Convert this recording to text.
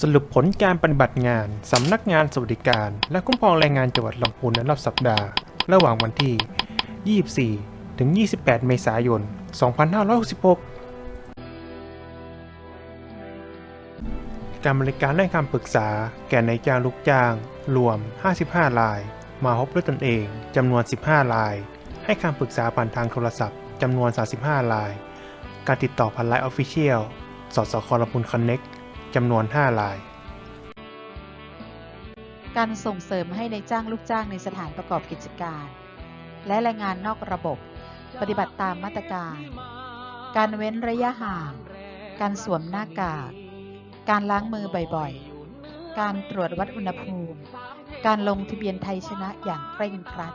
สรุปผลการปฏิบัติงาน สำนักงานสวัสดิการ และคุ้มครองแรงงานจังหวัดลำพูนในรอบสัปดาห์ ระหว่างวันที่ 24 ถึง 28 เมษายน 2566 การบริการให้คำปรึกษา แก่นายจ้างลูกจ้าง รวม 55 ราย มาพบด้วยตนเองจำนวน 15 ราย ให้คำปรึกษาผ่านทางโทรศัพท์จำนวน 35 ราย การติดต่อผ่านไลน์ออฟฟิเชียลสสคลำพูนคอนเน็ก จำนวน 5 ราย การส่งเสริมให้ในจ้างลูกจ้างในสถานประกอบกิจการ และแรงงานนอกระบบ ปฏิบัติตามมาตรการ การเว้นระยะห่าง การสวมหน้ากาก การล้างมือบ่อยๆ การตรวจวัดอุณหภูมิ การลงทะเบียนไทยชนะอย่างเคร่งครัด